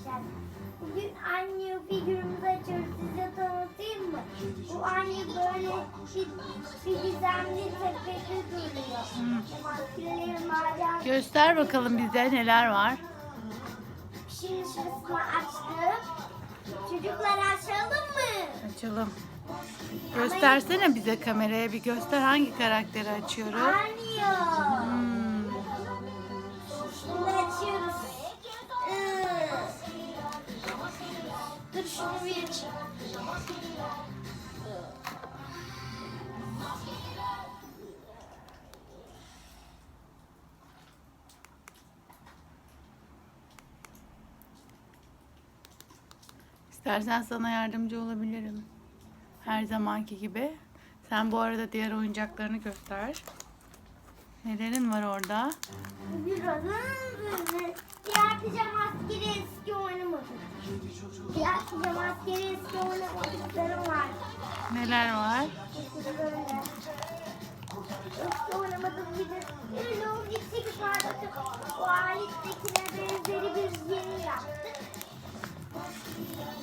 arkadaşlar. Bugün anne figürümüzü açıyoruz. Size tanıtayım mı? Bu anne böyle bir, bir gizemli tepede duruyor. Maden. Göster bakalım bize neler var. Şimdi şurasını açtım. Çocuklar açalım mı? Açalım. Göstersene bize kameraya bir göster hangi karakteri açıyoruz. Arıyor. Hmm, Dur şunu bir açayım. İstersen sana yardımcı olabilirim. Her zamanki gibi. Sen bu arada diğer oyuncaklarını göster. Nelerin var orada? Biraz böyle. Diğer pijama askeri eski oynamadım. Diğer eski var. Neler var? Mesela böyle. Eski oynamadım bir de. Öyle o gitsek vardı. O alettekine benzeri bir yeni yaptık.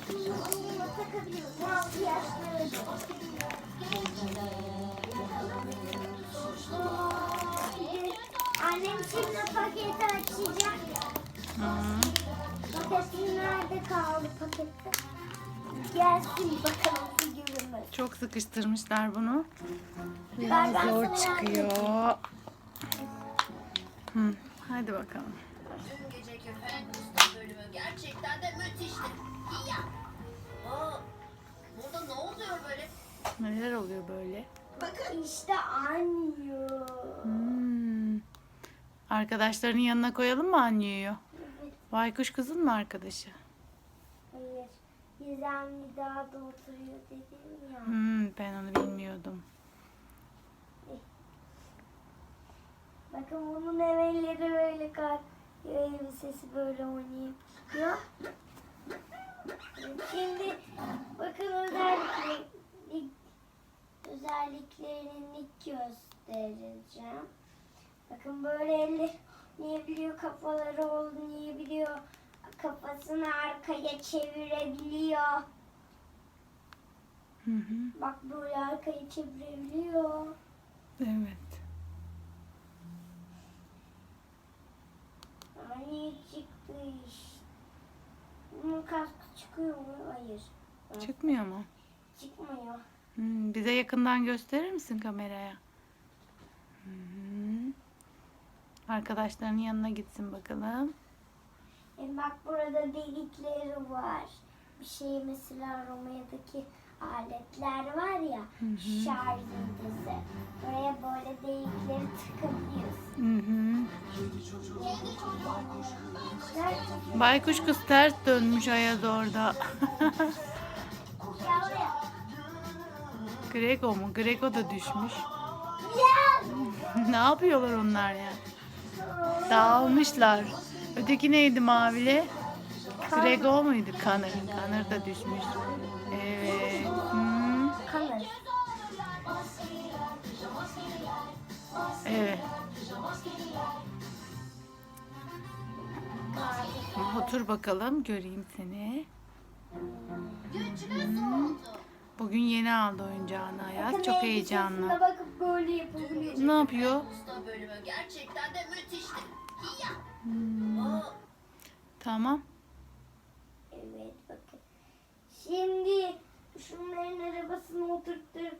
Şimdi bununla takabiliyoruz. 6 yaşlarında. Annem şimdi paketi açacak. Hı. Paketin nerede kaldı Gelsin bakalım figürümüz. Çok sıkıştırmışlar bunu. Ben- Biraz ben zor çıkıyor. Hı, hadi bakalım. Dün geceki fen usta bölümü gerçekten de müthişti. İyi ya. Aa, burada ne oluyor böyle? Neler oluyor böyle? Bakın. İşte anne. Hmm. Arkadaşlarının yanına koyalım mı Anyu'yu? Evet, Baykuş kızın mı arkadaşı? Gizemli dağda oturuyor dedim ya. Hmm, ben onu bilmiyordum. Bakın bunun emelleri böyle kar. Elbisesi böyle oynayıyor. Şimdi bakın özellikle özelliklerini göstereceğim. Bakın böyle eller oynayabiliyor, kafaları oynayabiliyor. Kafasını arkaya çevirebiliyor. Hı hı. Bak böyle arkaya çevirebiliyor. Evet. Ay çıktı işte. Bunun kaskı çıkıyor mu? Hayır. Çıkmıyor mu? Çıkmıyor. Hmm, bize yakından gösterir misin kameraya? Hı. Arkadaşlarının yanına gitsin bakalım. E bak burada delikleri var. Bir şey mesela Roma'daki aletler var ya. Şarj ünitesi. Oraya böyle delikleri tıkabiliyorsun. Hı hı. Baykuş kız ters dönmüş Ayaz orada. Ya oraya. Grego mu? Grego da düşmüş. Ya! ne yapıyorlar onlar ya? Dağılmışlar. Öteki neydi mavili? Grego muydu? Kanır. Kanır da düşmüş. Evet. Hmm. Kalır. Evet. Otur bakalım. Göreyim seni. Oldu. Bugün yeni aldı oyuncağını Ayaz. Çok Bakın heyecanlı. elbisesine bakıp böyle yapabiliyor. Ne yapıyor? Usta bölümü gerçekten de müthişti. Hmm, Tamam. Evet bakın. Şimdi şunların arabasına oturttuğum